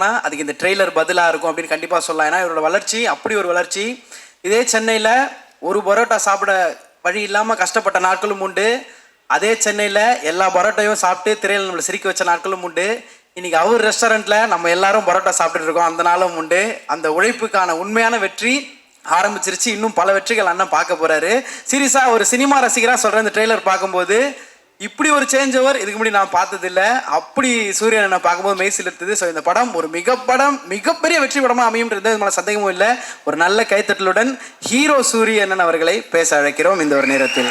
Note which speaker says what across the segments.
Speaker 1: ஆனால் அதுக்கு இந்த ட்ரெய்லர் பதிலாக இருக்கும் அப்படின்னு கண்டிப்பாக சொல்லலாம். ஏன்னா இவரோட வளர்ச்சி அப்படி ஒரு வளர்ச்சி. இதே சென்னையில் ஒரு பரோட்டா சாப்பிட வழி இல்லாமல் கஷ்டப்பட்ட நாட்களும் உண்டு. அதே சென்னையில் எல்லா பரோட்டாவையும் சாப்பிட்டு திரையில் நம்மளை சிரிக்க வச்ச நாட்களும் உண்டு. இன்னைக்கு அவர் ரெஸ்டாரண்ட்டில் நம்ம எல்லாரும் பரோட்டா சாப்பிட்டுட்டு இருக்கோம். அந்த நாளும் உண்டு. அந்த உழைப்புக்கான உண்மையான வெற்றி ஆரம்பிச்சிருச்சு. இன்னும் பல வெற்றிகள் அண்ணன் பார்க்க போறாரு. சீரியஸாக ஒரு சினிமா ரசிகராக சொல்கிறேன் இந்த ட்ரெய்லர் பார்க்கும்போது இப்படி ஒரு சேஞ்ச் ஓவர் இதுக்கு முன்னாடி நான் பார்த்ததில்ல. அப்படி சூரியன் நான் பார்க்கும்போது மெய்சில் இருந்தது ஸோ இந்த படம் ஒரு மிக படம் மிகப்பெரிய வெற்றி படமாக அமையும்ன்றது மேலே சந்தேகமும் இல்லை. ஒரு நல்ல கைத்தட்டலுடன் ஹீரோ சூரியன் அவர்களை பேச அழைக்கிறோம் இந்த ஒரு நேரத்தில்.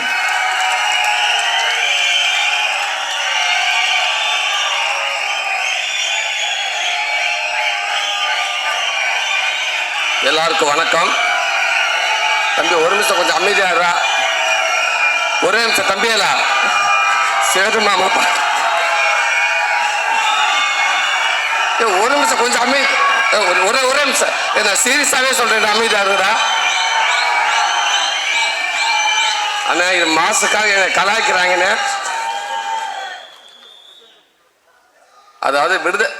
Speaker 2: எல்லாருக்கும் வணக்கம். தம்பி ஒரு நிமிஷம் கொஞ்சம் அமைதியா ஒரே நிமிஷம் தம்பியலா சேது மாமா ஒரு நிமிஷம் கொஞ்சம் அமை ஒரு- ஒரே ஒரே நிமிஷம். ஏய், நான் சீரியஸாகவே சொல்கிறேன் அமைதியா இருடா அண்ணா இது மாசுக்காக என்னை கலாய்க்கிறாங்கண்ணே. அதாவது விடுத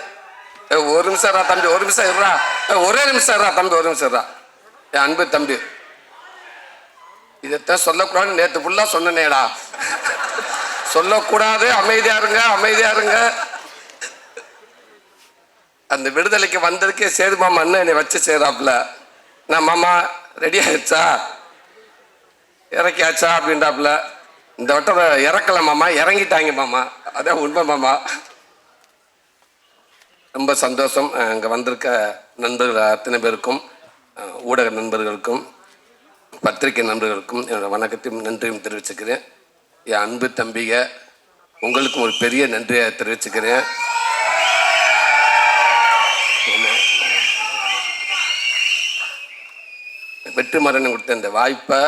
Speaker 2: ஒரு நிமிஷம் ரா தம்பி ஒரு நிமிஷம் இருடா. ஒரே நிமிஷம் ரா தம்பி ஒரு நிமிஷம் ரா என் அன்பு தம்பி. இதைத்தான் சொல்லக்கூடாதுன்னு நேற்று ஃபுல்லாக சொன்னேனேடா. சொல்லக்கூடாது. அமைதியா இருங்க அமைதியா இருங்க. அந்த விடுதலைக்கு வந்ததுக்கே சேது மாமா அண்ணன் என்னை வச்சு செய்கிறாப்புல நான் மாமா ரெடி ஆயிடுச்சா? இறக்கியாச்சா? அப்படின்றாப்புல. இந்த வட்டம் இறக்கல மாமா. இறங்கிட்டாங்க மாமா. அதான் உண்மை மாமா. ரொம்ப சந்தோஷம். அங்கே வந்திருக்க நண்பர்கள் அத்தனை பேருக்கும் ஊடக நண்பர்களுக்கும் பத்திரிகை நண்பர்களுக்கும் என்னோட வணக்கத்தையும் நன்றியும் தெரிவிச்சுக்கிறேன். என் அன்பு தம்பிக உங்களுக்கும் ஒரு பெரிய நன்றியை தெரிவிச்சுக்கிறேன். வெற்றி மரணம் கொடுத்த இந்த வாய்ப்பை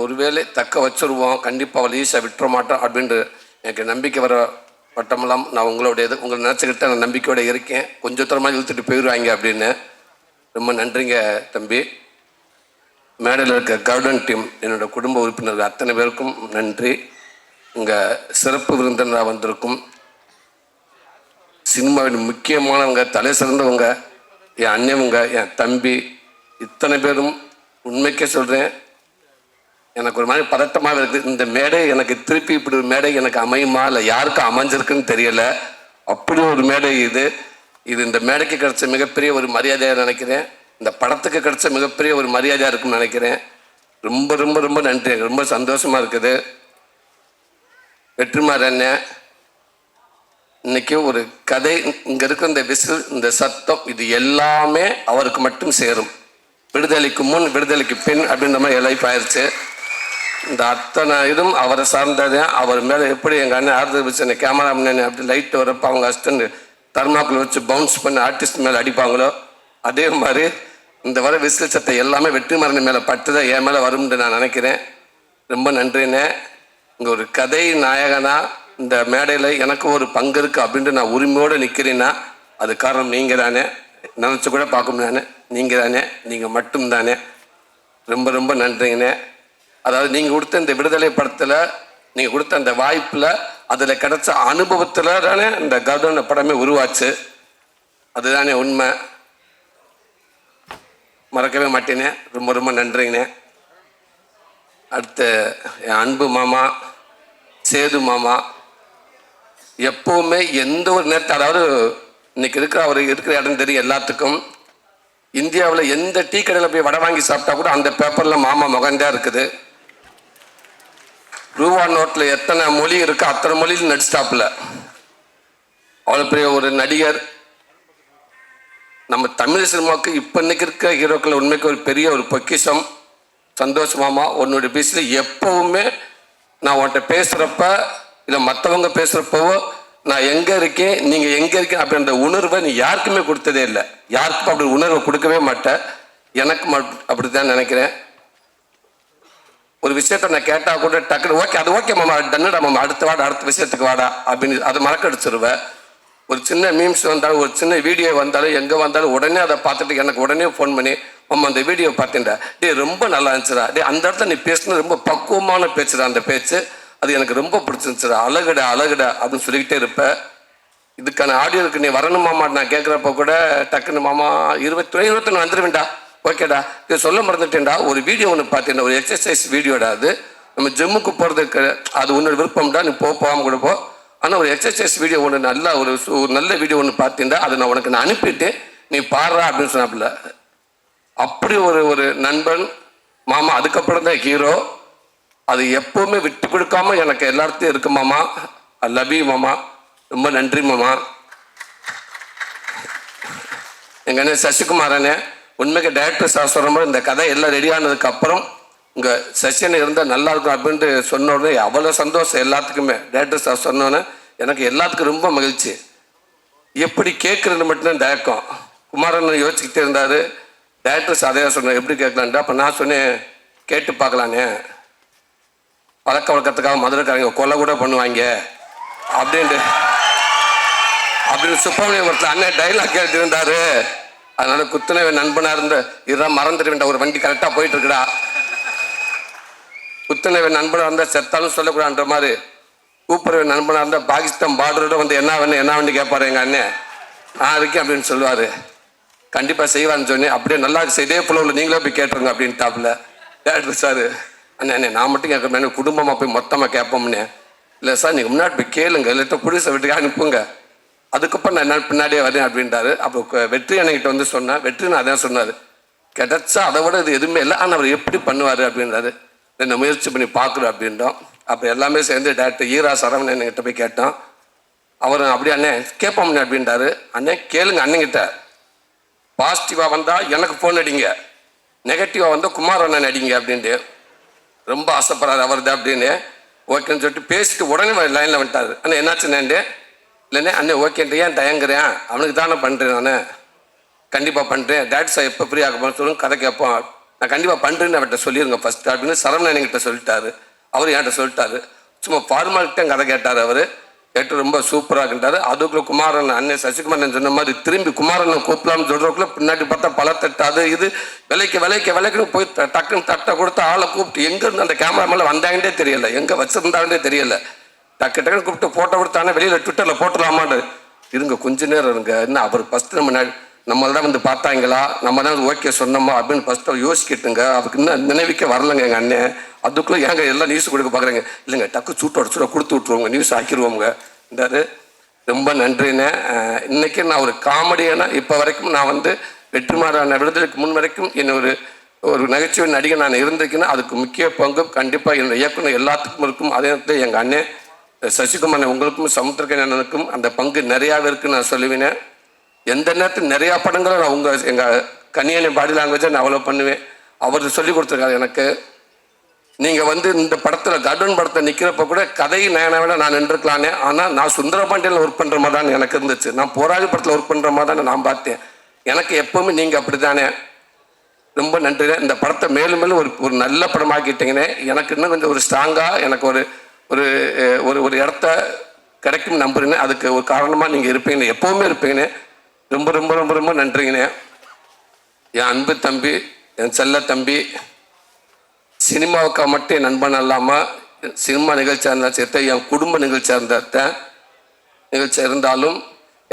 Speaker 2: ஒருவேளை தக்க வச்சுருவோம். கண்டிப்பாக அவள் ஈஸியாக விட்டுற மாட்டோம் அப்படின்ட்டு எனக்கு நம்பிக்கை வர வட்டமெல்லாம் நான் உங்களோடையது உங்களை நினச்சிக்கிட்டு நான் நம்பிக்கையோடு இருக்கேன். கொஞ்சம் தூரமாக இழுத்துட்டு போயிடுவாங்க அப்படின்னு. ரொம்ப நன்றிங்க தம்பி. மேடையில் இருக்க கார்டன் டீம் என்னோட குடும்ப உறுப்பினர்கள் அத்தனை பேருக்கும் நன்றி. இங்கே சிறப்பு விருந்தினராக வந்திருக்கும் சினிமாவின் முக்கியமானவங்க தலை சிறந்தவங்க என் அண்ணவங்க என் தம்பி இத்தனை பேரும் உண்மைக்கே சொல்கிறேன் எனக்கு ஒரு மாதிரி பதட்டமாக இருக்குது இந்த மேடை எனக்கு திருப்பி இப்படி ஒரு மேடை எனக்கு அமையுமா? இல்லை யாருக்கும் அமைஞ்சிருக்குன்னு தெரியலை. அப்படி ஒரு மேடை இது. இது இந்த மேடைக்கு கிடைச்ச மிகப்பெரிய ஒரு மரியாதையாக நினைக்கிறேன். இந்த படத்துக்கு கிடைச்ச மிகப்பெரிய ஒரு மரியாதையாக இருக்கும்னு நினைக்கிறேன். ரொம்ப ரொம்ப ரொம்ப நன்றி. எனக்கு ரொம்ப சந்தோஷமா இருக்குது. வெற்றிமாறன் அண்ணன் இன்னைக்கு ஒரு கதை இங்க இருக்கிற இந்த விசில் இந்த சத்தம் இது எல்லாமே அவருக்கு மட்டும் சேரும். விடுதலைக்கு முன் விடுதலைக்கு பின் அப்படின்ற மாதிரி லைஃப் ஆயிடுச்சு இந்த அத்தனை இதுவும் அவரை சார்ந்தது. அவர் மேலே எப்படி எங்கள் அண்ணன் ஆறுதல் வச்சு அந்த கேமராமேன் அப்படி லைட் வரப்போ அவங்க அஸ்டன் தர்மாக்குள்ள வச்சு பவுன்ஸ் பண்ணி ஆர்டிஸ்ட் மேலே அடிப்பாங்களோ அதே மாதிரி இந்த வர விசில் சத்தம் எல்லாமே வெற்றிமாறன் மேலே பட்டுதான் என் மேலே வரும்னு நான் நினைக்கிறேன். ரொம்ப நன்றிண்ணே. இங்கே ஒரு கதை நாயகனா இந்த மேடையில் எனக்கு ஒரு பங்கு இருக்குது அப்படின்ட்டு நான் உரிமையோடு நிற்கிறேன்னா அது காரணம் நீங்கள் தானே. நினச்சி கூட பார்க்க முடியானே நீங்கள் தானே. நீங்கள் மட்டும்தானே ரொம்ப ரொம்ப நன்றிங்கண்ணே. அதாவது நீங்கள் கொடுத்த இந்த விடுதலை படத்தில் நீங்கள் கொடுத்த அந்த வாய்ப்பில் அதில் கிடைச்ச அனுபவத்தில் தானே இந்த கருடன் படமே உருவாச்சு. அதுதானே உண்மை. மறக்கவே மாட்டேனே. ரொம்ப ரொம்ப நன்றிங்கண்ணே. அடுத்து என் அன்பு மாமா சேது மாமா எப்பவுமே எந்த ஒரு நேரத்தை அதாவது இன்னைக்கு இருக்கிற அவர் இருக்கிற இடம் தெரியும் எல்லாத்துக்கும். இந்தியாவில் எந்த டீ கடையில் போய் வடை வாங்கி சாப்பிட்டா கூட அந்த பேப்பரில் மாமா முகந்தா இருக்குது. ரூபா நோட்டில் எத்தனை மொழி இருக்கோ அத்தனை மொழியில் நடிச்சிட்டாப்புல. அவ்வளோ பெரிய ஒரு நடிகர். நம்ம தமிழ் சினிமாவுக்கு இப்போ இன்னைக்கு இருக்க ஹீரோக்கள் உண்மைக்கு ஒரு பெரிய ஒரு பொக்கிஷம். சந்தோஷமாமா உன்னுடைய பேசில் எப்பவுமே நான் உன்கிட்ட பேசுகிறப்ப இல்லை மற்றவங்க பேசுகிறப்பவோ நான் எங்கே இருக்கேன் நீங்கள் எங்கே இருக்கேன் அப்படின்ற உணர்வை நீ யாருக்குமே கொடுத்ததே இல்லை. யாருக்கும் அப்படி உணர்வை கொடுக்கவே மாட்டேன் எனக்கு அப்படி தான் நினைக்கிறேன். ஒரு விஷயத்த நான் கேட்டால் கூட டக்குனு ஓகே அது ஓகே மாமா டன்னுடா மாமா அடுத்த வாடா அடுத்த விஷயத்துக்கு வாடா அப்படின்னு அதை மறக்கடிச்சிருவேன் ஒரு சின்ன மீம்ஸ் வந்தாலும் ஒரு சின்ன வீடியோ வந்தாலும் எங்கே வந்தாலும் உடனே அதை பார்த்துட்டு எனக்கு உடனே ஃபோன் பண்ணி அம்மா அந்த வீடியோ பார்த்தேன்டா டே ரொம்ப நல்லா இருந்துச்சுடா. டே அந்த இடத்துல நீ பேசுனது ரொம்ப பக்குவமான பேச்சுடா அந்த பேச்சு. அது எனக்கு ரொம்ப பிடிச்சிருந்துச்சுடா. அழகுடா அழகுடா அப்படின்னு சொல்லிக்கிட்டே இருப்பேன் இதுக்கான ஆடியோவுக்கு நீ வரணும் மாமா நான் கேட்குறப்ப கூட டக்குன்னு மாமா இருபத்தி இருபத்தொன்று வந்துடுவேன்டா ஓகேடா. இது சொல்ல மறந்துட்டேன்டா. ஒரு வீடியோ ஒன்று பார்த்தேன் ஒரு எக்ஸசைஸ் வீடியோடா அது. நம்ம ஜிம்முக்கு போகிறதுக்கு அது உன்னோட விருப்பம்டா. நீ போ போகாம கூட போ. ஆனால் ஒரு எக்ஸசைஸ் வீடியோ ஒன்று நல்ல ஒரு ஒரு நல்ல வீடியோ ஒன்று பார்த்தீங்கன்னா அதை நான் உனக்கு நான் அனுப்பிட்டு நீ பாடுறா அப்படின்னு சொன்னாப்புல. அப்படி ஒரு ஒரு நண்பன் மாமா அதுக்கப்புறம் தான் ஹீரோ அது எப்போவுமே விட்டு கொடுக்காம எனக்கு எல்லாத்தையும் இருக்கு மாமா. ஐ லவ் யூ மாமா. ரொம்ப நன்றி மாமா. எங்க அண்ணன் சசிகுமார் உண்மைக்கு டைரக்டர் சார் சொல்ற இந்த கதை எல்லாம் ரெடியானதுக்கு அப்புறம் இங்கே செஷன் இருந்தால் நல்லா இருக்கும் அப்படின்ட்டு சொன்ன உடனே அவ்வளோ சந்தோஷம் எல்லாத்துக்குமே. டைரக்டர் சார் சொன்னோன்னே எனக்கு எல்லாத்துக்கும் ரொம்ப மகிழ்ச்சி. எப்படி கேட்குறது மட்டும்தான் தயக்கம். குமாரன் யோசிச்சுக்கிட்டே இருந்தார். டேரக்டர்ஸ் அதே சொன்னேன் எப்படி கேட்கலான்ட்டு அப்போ நான் சொன்னேன் கேட்டு பார்க்கலானே பழக்க வழக்கத்துக்காக மதுரைக்காரங்க கொலை கூட பண்ணுவாங்க. அப்படின்ட்டு. அப்படின்னு சுப்பிரமணியபுரத்தில் அண்ணன் டைலாக் கேட்டுருந்தாரு அதனால குத்துனவே நண்பனாக இருந்த இதுதான் வேண்டாம் ஒரு வண்டி கரெக்டாக போயிட்டு இருக்குடா நண்பனாக இருந்தால் செத்தாலும் சொல்லக்கூடாதுன்ற மாதிரி கூப்பிடுற நண்பனாக இருந்தால் பாகிஸ்தான் பார்டரோட வந்து என்ன வேணும் என்ன வேண்டி கேட்பாரு எங்கள் அண்ணன். நான் இருக்கேன் அப்படின்னு சொல்லுவார். கண்டிப்பா செய்வான்னு சொன்னேன். அப்படியே நல்லா இருக்கு. இதே புலவில் நீங்களே போய் கேட்டுருங்க அப்படின்ட்டாப்புல டேரக்டர் சார். அண்ணே அண்ணே நான் மட்டும் கேட்குறேன். குடும்பமாக போய் மொத்தமாக கேட்போம்னே. இல்லை சார் நீங்கள் முன்னாடி போய் கேளுங்க. இல்லாட்ட புடிச வீட்டுக்கு அனுப்புங்க. அதுக்கப்புறம் நான் என்ன பின்னாடியே வரேன் அப்படின்ட்டாரு அப்போ வெற்றி அண்ணகிட்ட வந்து சொன்னேன் வெற்றி நான் அதான் சொன்னார். கிடச்சா அதை விட இது எதுவுமே இல்லை. ஆனால் அவர் எப்படி பண்ணுவார்? அப்படின்றாரு. என்ன முயற்சி பண்ணி பார்க்குறோம் அப்படின்றோம். அப்போ எல்லாமே சேர்ந்து டேரக்டர் ஈரா சரவணன் என்கிட்ட போய் கேட்டோம். அவர் அப்படியே அண்ணே கேட்போம்னே அப்படின்றாரு. அண்ணே கேளுங்க அண்ணங்கிட்ட பாசிட்டிவாக வந்தால் எனக்கு ஃபோன் அடிங்க. நெகட்டிவாக வந்தால் குமார் அண்ணன் அடிங்க அப்படின்ட்டு ரொம்ப ஆசைப்படுறாரு அவர் தான் அப்படின்னு ஓகேன்னு சொல்லிட்டு பேசிட்டு உடனே லைனில் வந்துட்டாரு. அண்ணா என்னாச்சுண்ணே இல்லைண்ணே அண்ணே ஓகேன்ட்டு ஏன் தயங்குறேன்? அவனுக்கு தானே பண்ணுறேன் நான். கண்டிப்பாக பண்ணுறேன் டேட் சார் எப்போ ஃப்ரீ ஆக போகிறேன் சொல்லுங்க கதை கேட்போம். நான் கண்டிப்பாக பண்ணுறேன்னு அவர்கிட்ட சொல்லிடுங்க ஃபஸ்ட்டு அப்படின்னு சரவணன் என்கிட்ட சொல்லிட்டாரு. அவர் என்கிட்ட சொல்லிட்டாரு. சும்மா ஃபார்மாலிட்டியும் கதை கேட்டார் அவர். கேட்டு ரொம்ப சூப்பராக இருந்தார் அதுக்குள்ள குமாரன் அண்ணன் சசிகுமாரன் சொன்ன மாதிரி திரும்பி குமாரனை கூப்பிடலாம்னு சொல்கிறதுக்குள்ள பின்னாடி பார்த்தா பல தட்டு அது இது. விலைக்கு விலைக்கு விலைக்குன்னு போய் டக்குன்னு தட்டை கொடுத்து ஆளை கூப்பிட்டு எங்கேருந்து அந்த கேமரா மேலே வந்தாங்கன்னே தெரியல. எங்கே வச்சிருந்தாங்கன்னே தெரியல. டக்கு டக்குன்னு கூப்பிட்டு ஃபோட்டோ கொடுத்தானே வெளியில் ட்விட்டரில் போட்டுடலாமான்னு. இருங்க கொஞ்ச நேரம் இருங்க. என்ன அவர் ஃபஸ்ட்டு நம்ம நம்மள்தான் தான் வந்து பார்த்தாங்களா? நம்ம தான் ஓகே சொன்னோமா? அப்படின்னு ஃபஸ்ட்டு அவர் அதுக்கு அவருக்கு இன்னும் நினைவிக்க வரலங்க எங்கள் அண்ணன் அதுக்குள்ளே ஏங்க எல்லாம் நியூஸ் கொடுக்க பார்க்குறேங்க? இல்லைங்க டக்கு சூட்டோட சூட கொடுத்து விட்ருவோங்க நியூஸ் ஆக்கிடுவோங்க என்றாரு ரொம்ப நன்றிண்ணே. இன்றைக்கி நான் ஒரு காமெடியான இப்போ வரைக்கும் நான் வந்து வெற்றிமாறான விடுதலைக்கு முன் வரைக்கும் என்ன ஒரு ஒரு நகைச்சுவை நடிகை நான் இருந்திருக்கேன்னா அதுக்கு முக்கிய பங்கும் கண்டிப்பாக என்னோட இயக்குனர் எல்லாத்துக்கும் இருக்கும். அதே நேரத்தில் எங்கள் அண்ணன் சசிகுமார் உங்களுக்கும் சமுத்திரக்கண்ணனுக்கும் அந்த பங்கு நிறையாவே இருக்குன்னு நான் சொல்லுவேன். எந்த நேரத்தில் நிறையா படங்களை நான் உங்கள் எங்கள் கன்னியனை பாடி லாங்குவேஜை நான் அவ்வளோ பண்ணுவேன். அவர் சொல்லி கொடுத்துருக்காரு எனக்கு. நீங்கள் வந்து இந்த படத்தில் கர்டன் படத்தில் நிற்கிறப்ப கூட கதை நேனாவில நான் நின்றுக்கலானே. ஆனால் நான் சுந்தரபாண்டியில் ஒர்க் பண்ணுற மாதிரி தான் எனக்கு இருந்துச்சு. நான் போராளி படத்தில் ஒர்க் பண்ணுற மாதிரி தான் நான் பார்த்தேன். எனக்கு எப்போவுமே நீங்கள் அப்படி தானே ரொம்ப நன்றி. இந்த படத்தை மேலும் மேலும் ஒரு ஒரு நல்ல படமாக்கிட்டீங்கன்னே எனக்கு இன்னும் கொஞ்சம் ஒரு ஸ்ட்ராங்காக எனக்கு ஒரு ஒரு ஒரு ஒரு இடத்த கிடைக்கும் நம்புறேன்னு அதுக்கு ஒரு காரணமாக நீங்கள் இருப்பீங்கன்னு எப்போவுமே இருப்பீங்கன்னு ரொம்ப ரொம்ப ரொம்ப ரொம்ப நன்றிங்கண்ணே. என் அன்பு தம்பி என் செல்ல தம்பி சினிமாவுக்காக மட்டும் என் நண்பன் இல்லாமல் சினிமா நிகழ்ச்சியாக இருந்தாலும் சேர்த்து என் குடும்ப நிகழ்ச்சியாக இருந்தால் நிகழ்ச்சியாக இருந்தாலும்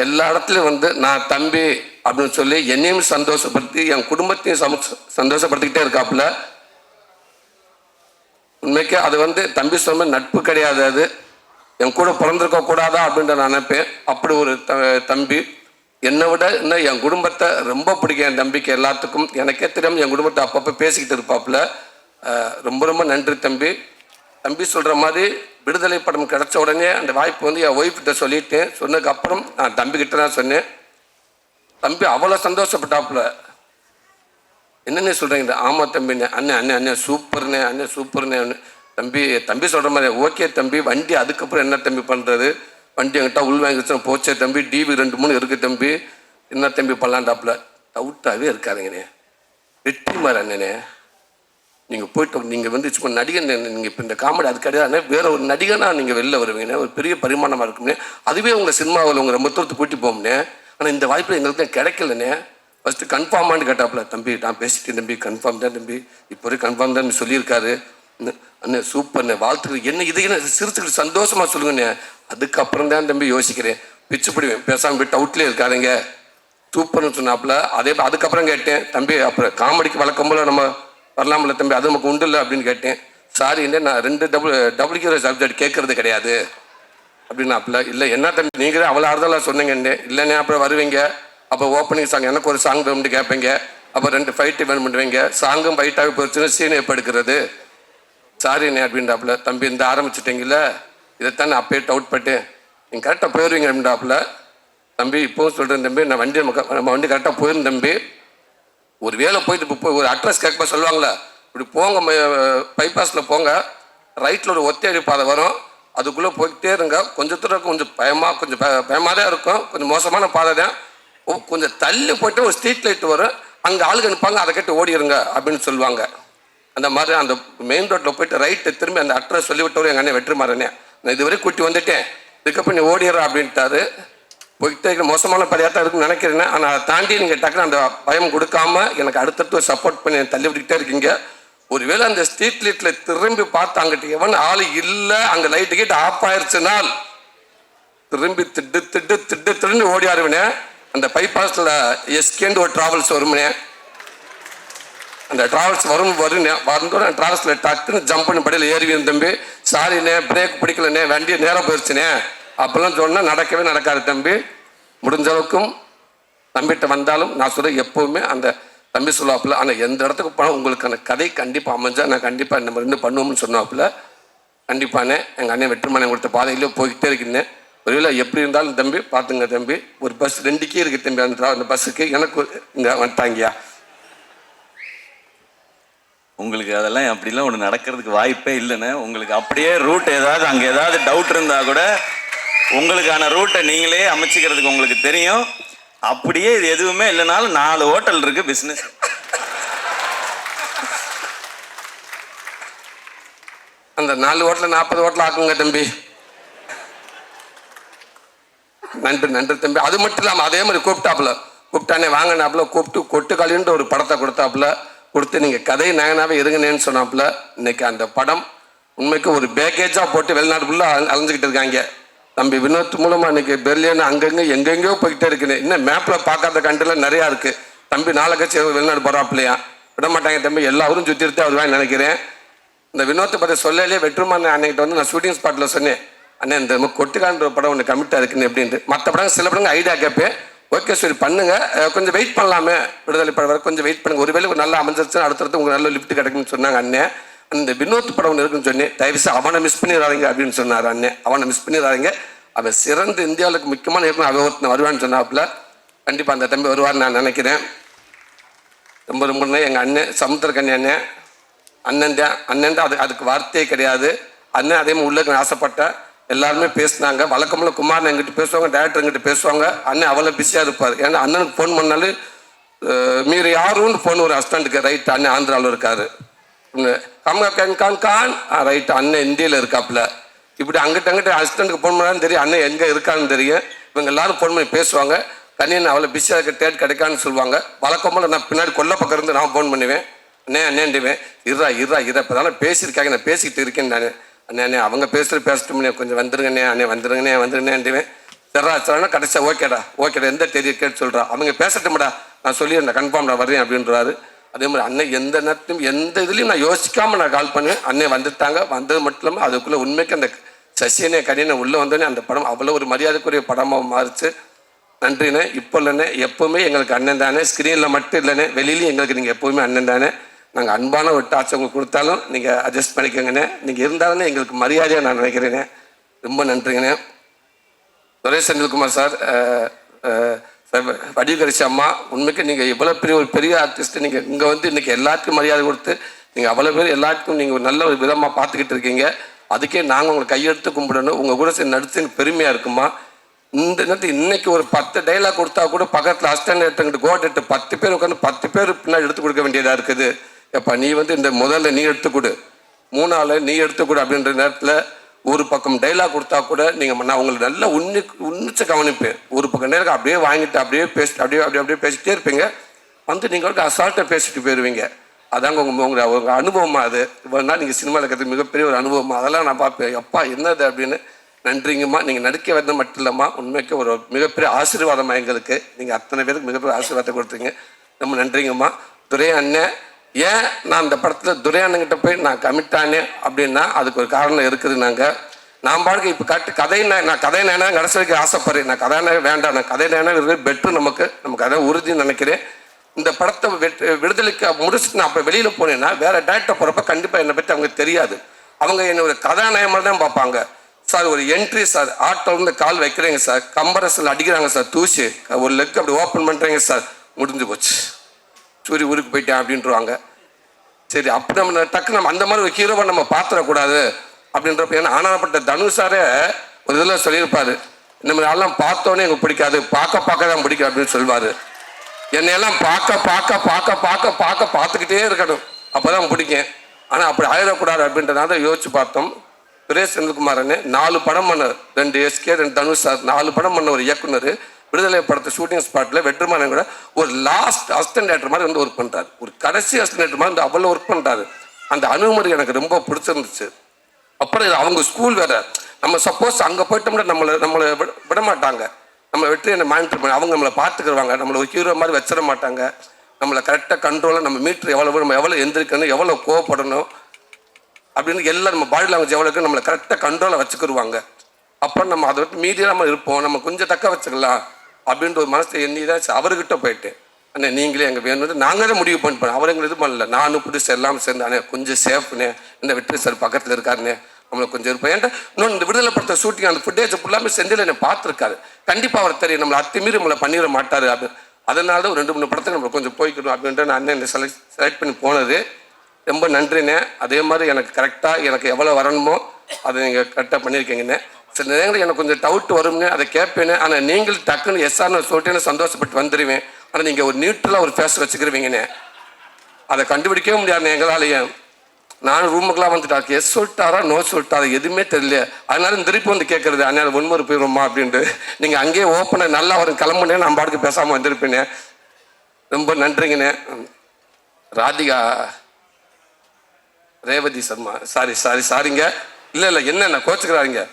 Speaker 2: எல்லா இடத்துலையும் வந்து நான் தம்பி அப்படின்னு சொல்லி என்னையும் சந்தோஷப்படுத்தி என் குடும்பத்தையும் சம சந்தோஷப்படுத்திக்கிட்டே இருக்காப்புல. உண்மைக்கு அது வந்து தம்பி சொன்ன நட்பு கிடையாது அது. என் கூட பிறந்திருக்க கூடாதா அப்படின்ற நான் நினைப்பேன். அப்படி ஒரு த தம்பி. என்னை விட இன்னும் என் குடும்பத்தை ரொம்ப பிடிக்கும் என் தம்பிக்கு எல்லாத்துக்கும். எனக்கே தெரியாமல் என் குடும்பத்தை அப்பப்போ பேசிக்கிட்டு இருப்பாப்புல. ரொம்ப ரொம்ப நன்றி தம்பி. தம்பி சொல்கிற மாதிரி விடுதலை படம் கிடைச்ச உடனே அந்த வாய்ப்பு வந்து என் ஒய்ஃப்கிட்ட சொல்லிட்டேன். சொன்னதுக்கப்புறம் நான் தம்பிக்கிட்ட தான் சொன்னேன். தம்பி அவ்வளோ சந்தோஷப்பட்டாப்புல. என்னென்ன சொல்கிறீங்க ஆமாம் தம்பிண்ணே அண்ணே அண்ணே அண்ணே சூப்பர்ண்ணே அண்ணே சூப்பர்ண்ணே அண்ணன். தம்பி தம்பி சொல்கிற மாதிரி ஓகே தம்பி வண்டி அதுக்கப்புறம் என்ன தம்பி பண்ணுறது வண்டி என்கிட்ட உள் வாங்கிச்சு போச்சே தம்பி டிவி ரெண்டு மூணு இருக்குது தம்பி. என்ன தம்பி பல்லாண்டாப்புல? டவுட்டாகவே இருக்காருங்கண்ணே வெற்றிமார் அண்ணனே. நீங்கள் போயிட்டு நீங்கள் வந்து இப்போ நடிகன் நீங்கள் இப்போ இந்த காமெடி அது கிடையாது வேற ஒரு நடிகனாக நீங்கள் வெளில வருவீங்கண்ணே. ஒரு பெரிய பரிமாணமாக இருக்கும்னே அதுவே உங்கள் சினிமாவில் உங்கள் ரொம்ப தூரத்து கூட்டி போகும்னே ஆனால் இந்த வாய்ப்பு எங்களுக்கு கிடைக்கலண்ணே. ஃபஸ்ட்டு கன்ஃபார்மான்னு கேட்டாப்புல தம்பி நான் பேசிட்டேன் தம்பி. கன்ஃபார்ம் தான் தம்பி. இப்போ வரைக்கும் கன்ஃபார்ம் தான் சொல்லியிருக்காரு. அண்ணே, அண்ணே சூப்பர்ண்ணே வாழ்த்துக்கள். என்ன இது என்ன? சிரிச்சுக்கிட்டு சந்தோஷமாக சொல்லுங்கண்ணே. அதுக்கப்புறம் தான் தம்பி யோசிக்கிறேன். பிச்சு பிடிவேன் பேசாமல் போய் டவுட்லேயே இருக்காதுங்க. சூப்பர்னு சொன்னாப்புல அதே அதுக்கப்புறம் கேட்டேன். தம்பி அப்புறம் காமெடிக்கு வழக்கம் போல நம்ம வரலாம்ல தம்பி அது நமக்கு உண்டு இல்லை அப்படின்னு கேட்டேன். சாரி என்ன நான் ரெண்டு டபுள் டபுள் சப்ஜெக்ட் கேட்கறது கிடையாது. அப்படின்னாப்புல இல்லை என்ன தம்பி நீங்களே அவ்வளோ ஆறுதலாக சொன்னீங்கன்னு இல்லைண்ணே அப்புறம் வருவீங்க. அப்போ ஓப்பனிங் சாங் எனக்கு ஒரு சாங் வேணும்னு கேட்பீங்க. அப்போ ரெண்டு ஃபைட்டு வேணும் பண்ணுவீங்க சாங்கும் ஃபைட்டாகவே போச்சுன்னு சீன் எப்போ எடுக்கிறது? சாரிண்ணே அப்படின்றாப்புல. தம்பி இந்த ஆரம்பிச்சிட்டிங்கல்ல? இதைத்தான் நான் அப்பயே டவுட் பட்டேன். நீங்கள் கரெக்டாக போயிடுவீங்க அப்படின்றாப்புல. தம்பி இப்போவும் சொல்கிறேன் தம்பி நான் வண்டி நம்ம நம்ம வண்டி கரெக்டாக போயிருந்தேன் தம்பி. ஒரு வேலை போயிட்டு இப்போ ஒரு அட்ரஸ் கேட்க சொல்லுவாங்களே இப்படி போங்க பைபாஸில் போங்க. ரைட்டில் ஒரு ஒத்தையடி பாதை வரும். அதுக்குள்ளே போய்கிட்டே இருங்க. கொஞ்சம் தூரம் கொஞ்சம் பயமாக கொஞ்சம் பயமாக தான் இருக்கும். கொஞ்சம் மோசமான பாதை தான். ஓ, கொஞ்சம் தள்ளி போயிட்டு ஒரு ஸ்ட்ரீட் லைட் வரும். அங்கே ஆளுங்க நிற்பாங்க அதை கேட்டு ஓடிடுங்க அப்படின்னு சொல்லுவாங்க. அந்த மாதிரி அந்த மெயின் ரோட்டில் போயிட்டு ரைட்டு திரும்பி அந்த அட்ரஸ் சொல்லிவிட்டவரும் எங்கள் அண்ணன் வெற்றிமாறனே. நான் இதுவரை கூட்டி வந்துட்டேன். இதுக்கப்புறம் நீ ஓடிடுறா அப்படின்ட்டாரு. போய்கிட்டே மோசமான பதியாக தான் இருக்குன்னு நினைக்கிறேன். ஆனால் அதை தாண்டி நீங்கள் டக்குனு அந்த பயம் கொடுக்காம எனக்கு அடுத்தடுத்து சப்போர்ட் பண்ணி தள்ளி விட்டுக்கிட்டே இருக்கீங்க. ஒருவேளை அந்த ஸ்ட்ரீட் லைட்டில் திரும்பி பார்த்து அங்கிட்ட எவன் ஆள் இல்லை அங்கே லைட்டு கேட்டு ஆஃப் ஆயிடுச்சுனால் திரும்பி திட்டு திட்டு திட்டு திரும்பி ஓடி ஆடுவேனே அந்த பைபாஸில் எஸ்கேண்டு ஒரு டிராவல்ஸ் வருமுனே. அந்த டிராவல்ஸ் வரும் வரும் வந்தோட டிராவல்ஸில் டக்குன்னு ஜம்ப் பண்ணி படியில் ஏறிவின் தம்பி. சாரிண்ணே பிரேக் பிடிக்கலண்ணே வண்டி நேரம் போயிடுச்சுனே அப்போல்லாம் சொன்னால் நடக்கவே நடக்காது தம்பி. முடிஞ்ச அளவுக்கும் தம்பிகிட்ட வந்தாலும் நான் சொல்ல எப்போவுமே அந்த தம்பி சொல்லுவாப்புல ஆனால் எந்த இடத்துக்கு போனால் உங்களுக்கான கதை கண்டிப்பாக அமைஞ்சா நான் கண்டிப்பாக நம்ம ரெண்டு பண்ணுவோம்னு சொன்னாப்புல. கண்டிப்பானே எங்கள் அண்ணன் வெற்றுமனை கொடுத்த பாதையிலே போய்கிட்டே இருக்கேன் ஒருவேளை எப்படி இருந்தாலும் தம்பி பார்த்துங்க தம்பி. ஒரு பஸ் ரெண்டுக்கே இருக்குது தம்பி அந்த அந்த பஸ்ஸுக்கு எனக்கு இங்கே வந்துட்டாங்கயா
Speaker 3: உங்களுக்கு அதெல்லாம் அப்படிலாம் ஒன்று நடக்கிறதுக்கு வாய்ப்பே இல்லைன்னு உங்களுக்கு அப்படியே ரூட் ஏதாவது அங்கே ஏதாவது டவுட் இருந்தால் கூட உங்களுக்கான ரூட்டை நீங்களே அமைச்சிக்கிறதுக்கு உங்களுக்கு தெரியும். அப்படியே இது எதுவுமே இல்லைனாலும் நாலு ஹோட்டல் இருக்குது பிஸ்னஸ்
Speaker 2: அந்த நாலு ஹோட்டலில் நாற்பது ஹோட்டல் ஆக்குங்க தம்பி. நன்றி நன்றி தம்பி. அது மட்டும் இல்லாமல் அதே மாதிரி கூப்பிட்டாப்புல. கூப்பிட்டானே வாங்கினாப்புல கூப்பிட்டு கொட்டுக்காளின்ற ஒரு படத்தை கொடுத்தாப்புல. கொடுத்து நீங்கள் கதை நயனாகவே இருங்கினேன்னு சொன்னாப்புல இன்னைக்கு அந்த படம் உண்மைக்கு ஒரு பேக்கேஜாக போட்டு வெளிநாட்டுக்குள்ளே ஃபுல்லாக அலைஞ்சிக்கிட்டு இருக்காங்க. தம்பி வினோத் மூலமாக இன்னைக்கு பெர்லியன் அங்கங்கே எங்கெங்கேயோ போய்கிட்டே இருக்குது இன்னும் மேப்பில் பார்க்காத கண்ட்ரிலாம் நிறையா இருக்குது தம்பி நாளை கட்சி வெளிநாடு போகிறாப்புலையா விட மாட்டாங்க தம்பி எல்லாரும் சுற்றி வருவாங்க நினைக்கிறேன். இந்த வினோத்தை பற்றி சொல்லலே வெற்றுமான அன்னைக்கிட்ட வந்து நான் ஷூட்டிங் ஸ்பாட்டில் சொன்னேன். அண்ணே இந்த கொட்டுக்கான்ற ஒரு படம் ஒன்று கமிட்டாக இருக்குன்னு எப்படின்ட்டு மற்ற படம் சில படங்கள் ஐடியா கேட்பேன். ஓகே சரி பண்ணுங்க. கொஞ்சம் வெயிட் பண்ணலாமே. விடுதலை படம் வரை கொஞ்சம் வெயிட் பண்ணுங்க. ஒருவேளை ஒரு நல்லா அமைஞ்சிருச்சுன்னா அடுத்தடுத்து உங்களுக்கு நல்ல லிஃப்ட் கிடைக்கும்னு சொன்னாங்க அண்ணன் அந்த வினோத் படம் ஒன்று இருக்குன்னு சொன்னேன். தயவுசெய்து அவனை மிஸ் பண்ணிடுறாங்க அப்படின்னு சொன்னார் அண்ணன் அவனை மிஸ் பண்ணிடுறாங்க அவன் சிறந்து இந்தியாவுக்கு முக்கியமான இயக்குனர் அவன் ஒருத்தன் வருவான்னு சொன்னாப்புல. கண்டிப்பாக அந்த தம்பி வருவார்னு நான் நினைக்கிறேன். ரொம்ப ரொம்ப எங்கள் அண்ணன் சமுத்திரக்கண்ணி அண்ணன் அண்ணன் தான். அண்ணன் தான். அது அதுக்கு வார்த்தையே கிடையாது. அண்ணன் அதே மாதிரி உள்ளக்கு ஆசைப்பட்டேன் எல்லாருமே பேசினாங்க. வழக்கமில்ல குமாரன் எங்கிட்ட பேசுவாங்க டேரக்டர் எங்கிட்ட பேசுவாங்க. அண்ணன் அவ்வளோ பிஸியாக இருப்பார். ஏன்னா அண்ணனுக்கு ஃபோன் பண்ணாலும் மீறி யாருன்னு ஃபோன் ஒரு அஸ்டண்ட்டுக்கு ரைட் அண்ணன் ஆந்திராவில் இருக்காரு. கம்கா கண் கான் கான் ரைட் அண்ணன் இந்தியில் இருக்காப்புல. இப்படி அங்கிட்ட அங்கிட்ட அசிஸ்டண்ட்டுக்கு ஃபோன் பண்ணாலும் தெரியும் அண்ணன் எங்கே இருக்கான்னு தெரியும். இவங்க எல்லாரும் ஃபோன் பண்ணி பேசுவாங்க. கண்ணியன் அவ்வளோ பிஸியாக இருக்க டேட் கிடைக்கான்னு சொல்லுவாங்க. வழக்கமாக நான் பின்னாடி கொல்ல பக்கம் இருந்து நான் ஃபோன் பண்ணுவேன். அண்ணே அண்ணேண்டுவேன் இருறா இருறா இதை இப்போ தானே பேசியிருக்காங்க. நான் பேசிக்கிட்டு இருக்கேன் நான். அண்ணே அண்ணே அவங்க பேசுகிற பேசட்டும்ண்ணே கொஞ்சம் வந்துருங்கண்ணே அண்ணே வந்துருங்கண்ணே வந்துருங்கண்ணேண்டுவேன் சரிடா சரிடா கடைசியாக ஓகேடா ஓகேடா எந்த தேதியை கேட்டு சொல்கிறா அவங்க பேசட்டும்டா நான் சொல்லியிருந்தேன் கன்ஃபார்ம்டா வரேன் அப்படின்றாரு. அதே மாதிரி அண்ணன் எந்த நேரத்திலும் எந்த இதுலையும் நான் யோசிக்காமல் நான் கால் பண்ணுவேன். அண்ணன் வந்துட்டாங்க வந்தது மட்டும் இல்லாமல் அதுக்குள்ளே உண்மைக்கு அந்த சசியனே கடினை உள்ளே வந்தோடனே அந்த படம் அவ்வளோ ஒரு மரியாதைக்குரிய படமாக மாறிச்சு. நன்றிண்ணே. இப்போ இல்லைண்ணே எப்போவுமே எங்களுக்கு அண்ணன் தானே. ஸ்க்ரீனில் மட்டும் இல்லைண்ணே. வெளியிலையும் எங்களுக்கு நீங்கள் எப்போவுமே அண்ணன் தானே. நாங்கள் அன்பான ஒரு டாச் உங்களுக்கு கொடுத்தாலும் நீங்கள் அட்ஜஸ்ட் பண்ணிக்கோங்கண்ணே. நீங்கள் இருந்தாலும் எங்களுக்கு மரியாதையாக நான் நினைக்கிறேனே ரொம்ப நன்றிங்கண்ணே. துரேஷ் செந்தில்குமார் சார் வடிவகரிசி அம்மா உண்மைக்கு நீங்கள் இவ்வளோ பெரிய ஒரு பெரிய ஆர்டிஸ்ட் நீங்கள் இங்கே வந்து இன்றைக்கி எல்லாத்துக்கும் மரியாதை கொடுத்து நீங்கள் அவ்வளோ பேர் எல்லாத்துக்கும் நீங்கள் ஒரு நல்ல ஒரு விதமாக பார்த்துக்கிட்டு இருக்கீங்க. அதுக்கே நாங்கள் உங்களை கையெடுத்து கும்பிடணும். உங்கள் கூட சரி நடித்து எனக்கு பெருமையாக இருக்குமா? இந்த நேரத்தில் இன்னைக்கு ஒரு பத்து டைலாக் கொடுத்தா கூட பக்கத்தில் அஸ்டண்ட் எடுத்துக்கிட்டு கோட் எடுத்து பத்து பேர் உட்காந்து பத்து பேர் பின்னாடி எடுத்து கொடுக்க வேண்டியதாக இருக்குது. எப்பா நீ வந்து இந்த முதல்ல நீ எடுத்துக்கொடு மூணாவில் மூணாள் நீ எடுத்துக்கொடு அப்படின்ற நேரத்தில் ஒரு பக்கம் டைலாக் கொடுத்தா கூட நீங்கள் நான் உங்களுக்கு நல்லா உன்னி உன்னிச்சு கவனிப்பேன். ஒரு பக்கம் நேரம் அப்படியே வாங்கிட்டு அப்படியே பேசிட்டு அப்படியே அப்படியே அப்படியே பேசிட்டே இருப்பீங்க. வந்து நீங்கள் வந்து அசால்ட்டாக பேசிட்டு போயிடுவீங்க அதாங்க உங்கள் உங்கள் உங்கள் அனுபவமாக அது. இவ்வளோ நாள் நீங்கள் சினிமாவில் இருக்கிறது மிகப்பெரிய ஒரு அனுபவமாக அதெல்லாம் நான் பார்ப்பேன். எப்பா என்னது அப்படின்னு நன்றிங்கம்மா. நீங்கள் நடிக்க வந்தது மட்டும் இல்லைம்மா. உண்மைக்கு ஒரு மிகப்பெரிய ஆசீர்வாதமாக எங்களுக்கு. நீங்கள் அத்தனை பேருக்கு மிகப்பெரிய ஆசீர்வாதத்தை கொடுத்தீங்க. ரொம்ப நன்றிங்கம்மா. துரை அண்ணன் ஏன் நான் இந்த படத்தில் துரை அண்ணன்கிட்ட போய் நான் கமிட்டானே அப்படின்னா அதுக்கு ஒரு காரணம் இருக்குதுனாங்க நான் பாடுக்கு இப்போ கட்டு கதை நான் நான் கதை நேனா கடைசி வரைக்கும் ஆசைப்படுறேன். நான் கதை நேரம் வேண்டாம். நான் கதை நேரம் பெட்ரு நமக்கு நமக்கு அதான் உறுதின்னு நினைக்கிறேன். இந்த படத்தை வெட்- விடுதலைக்கு முடிச்சுட்டு நான் அப்போ வெளியில் போனேன்னா வேற டேரக்டர் போகிறப்ப கண்டிப்பாக என்னை பற்றி அவங்க தெரியாது. அவங்க என்னை ஒரு கதாநாயகமாக தான் பார்ப்பாங்க. சார் ஒரு என்ட்ரி சார். ஆட்டோலேருந்து கால் வைக்கிறீங்க சார். கம்பரஸில் அடிக்கிறாங்க சார். தூசி. ஒரு லெக் அப்படி ஓப்பன் பண்ணுறீங்க சார். முடிஞ்சு போச்சு. சூரிய ஊருக்கு போயிட்டேன் அப்படின்ட்டுருவாங்க சரி அப்படி நம்ம டக்கு நம்ம அந்த மாதிரி ஒரு ஹீரோவை நம்ம பார்த்துடக்கூடாது அப்படின்றப்ப ஏன்னா ஆனாப்பட்ட தனுஷாரே ஒரு இதில் சொல்லியிருப்பாரு. இந்த மாதிரி ஆள்லாம் பார்த்தோன்னே எனக்கு பிடிக்காது பார்க்க பார்க்க தான் பிடிக்கும் அப்படின்னு சொல்லுவார் என்னையெல்லாம் பார்க்க பார்க்க பார்க்க பார்க்க பார்க்க பார்த்துக்கிட்டே இருக்கணும். அப்போ தான் பிடிக்கும். ஆனால் அப்படி ஆயிடக்கூடாது அப்படின்றனால யோசிச்சு பார்த்தோம். சுரேஷ் செந்தில்குமாரன் நாலு படம் பண்ண ரெண்டு எஸ்கே ரெண்டு தனுஷ் சார். நாலு படம் பண்ண ஒரு இயக்குனர். விடுதலை படத்தை ஷூட்டிங் ஸ்பாட்டில் வெற்றிமாறன் கூட ஒரு லாஸ்ட் அசிஸ்டன்ட் டேரக்டர் மாதிரி வந்து ஒர்க் பண்ணுறாரு ஒரு கடைசி அசிஸ்டன்ட் டேரக்டர் மாதிரி வந்து அவ்வளோ ஒர்க் பண்ணுறாரு அந்த அணுகுமுறை எனக்கு ரொம்ப பிடிச்சிருந்துச்சு. அப்புறம் இது அவங்க ஸ்கூல் வேற. நம்ம சப்போஸ் அங்கே போயிட்டோம்னா நம்மளை நம்மளை விட விட மாட்டாங்க நம்ம வெற்றி என்ன மானிட்டர் பண்ணி அவங்க நம்மளை பார்த்துக்குருவாங்க. நம்மளை ஒரு ஹீரோ மாதிரி வச்சிட மாட்டாங்க. நம்மளை கரெக்டாக கண்ட்ரோலாக நம்ம மீட்ரு எவ்வளோ நம்ம எவ்வளோ எந்திரிக்கணும் எவ்வளோ கோவப்படணும் அப்படின்னு எல்லாம் நம்ம பாடி லாங்குவேஜ் எவ்வளோ நம்மளை கரெக்டாக கண்ட்ரோலாக வச்சுக்கிடுவாங்க அப்புறம் நம்ம அதை விட்டு மீடியாக நம்ம இருப்போம். நம்ம கொஞ்சம் தக்க வச்சுக்கலாம். அப்படின்ற ஒரு மனசை எண்ணி தான் அவர்கிட்ட போயிட்டேன் அண்ணே நீங்களே எங்கள் வேணும்னு நாங்களே தான் முடிவு பண்ணிப்போம் அவர் எங்களை இது பண்ணல. நானும் புதுசு எல்லாம் சேர்ந்தானே அண்ணே கொஞ்சம் சேஃப்னே இந்த வெற்றி சார் பக்கத்தில் இருக்காருண்ணே. நம்மளை கொஞ்சம் இருப்போம். ஏன்டா இன்னொன்று இந்த விடுதலை படத்தை ஷூட்டிங் அந்த ஃபுட்டேஜ் ஃபுல்லாமே செந்தில் என்னை பார்த்துருக்காரு. கண்டிப்பாக அவர் தெரியும் நம்மளை அத்துமீறி நம்மளை பண்ணிட மாட்டார் அப்படின்னு அதனால தான் ஒரு ரெண்டு மூணு படத்தை நம்ம கொஞ்சம் போய்க்கணும் அப்படின்ட்டு நான் அண்ணன் செலக்ட் செலக்ட் பண்ணி போனது. ரொம்ப நன்றிண்ணே. அதே மாதிரி எனக்கு கரெக்டாக எனக்கு எவ்வளோ வரணுமோ அதை நீங்கள் கரெக்டாக பண்ணியிருக்கீங்கண்ணே. சில நேரங்களில் எனக்கு கொஞ்சம் டவுட் வரும்னு அதை கேட்பேனே. ஆனால் நீங்கள் டக்குன்னு எஸ்ஆர்னு சொல்லிட்டேன்னு சந்தோஷப்பட்டு வந்துடுவேன் ஆனால் நீங்கள் ஒரு நியூட்ரலாக ஒரு ஃபேஸ் வச்சுக்கிருவீங்கண்ணே அதை கண்டுபிடிக்கவே முடியாது எங்களாலேயே நான் ரூமுக்கெல்லாம் வந்துட்டாக்கு எஸ் சொல்லிட்டாரா? நோ சொல்லிட்டாரா. எதுவுமே தெரியல. அதனால திருப்பி வந்து கேட்கறது அதனால ஒன்மொரு போயிடுமா அப்படின்ட்டு. நீங்கள் அங்கேயே ஓப்பனாக நல்லா வரும் கிளம்புனே நான் பாட்டுக்கு பேசாமல் வந்திருப்பேனே. ரொம்ப நன்றிங்கண்ணே. ராதிகா ரேவதி சர்மா. சாரி சாரி சாரிங்க இல்லை இல்லை என்னென்ன கோச்சுக்கிறாருங்க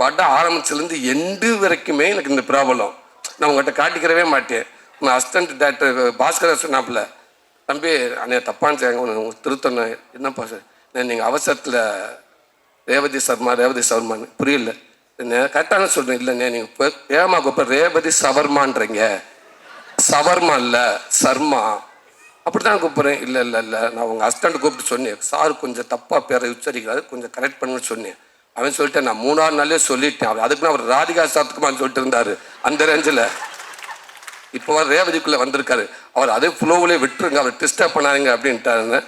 Speaker 2: படம் ஆரம்பிச்சிலேருந்து எண்டு வரைக்குமே எனக்கு இந்த ப்ராப்ளம். நான் உங்கள்கிட்ட காட்டிக்கிறவே மாட்டேன். நான் அசிஸ்டன்ட் டாக்டர் பாஸ்கர் சொன்னாப்புல தம்பி அண்ணே தப்பான்னு செய்யாங்க உங்களுக்கு திருத்தணும். என்னப்பா சார்? நீங்கள் அவசரத்தில் ரேவதி சர்மா ரேவதி சவர்மான்னு புரியல. கரெக்டான சொல்கிறேன் இல்லைண்ணே நீங்கள் ஏமா கோப்ப ரேவதி சவர்மான்றீங்க. சவர்மா இல்லை சர்மா. அப்படி தான் கூப்பிட்றேன். இல்லை இல்லை இல்லை. நான் உங்கள் ஹஸ்பண்ட் கூப்பிட்டு சொன்னேன். சார் கொஞ்சம் தப்பாக பேரை உச்சரிக்கிறாரு. கொஞ்சம் கரெக்ட் பண்ணுன்னு சொன்னேன். அவன் சொல்லிட்டு நான் மூணாவது நாளே சொல்லிட்டேன். அவர் அதுக்கு அவர் ராதிகா சாத்துக்குமான்னு சொல்லிட்டு இருந்தாரு. அந்த ரேஞ்சில் இப்போ அவர் ரேவதிக்குள்ளே வந்திருக்காரு. அவர் அதே ஃப்ளோவிலே விட்டுருங்க அவர் டிஸ்டர்ப் பண்ணாருங்க அப்படின்ட்டாருங்க.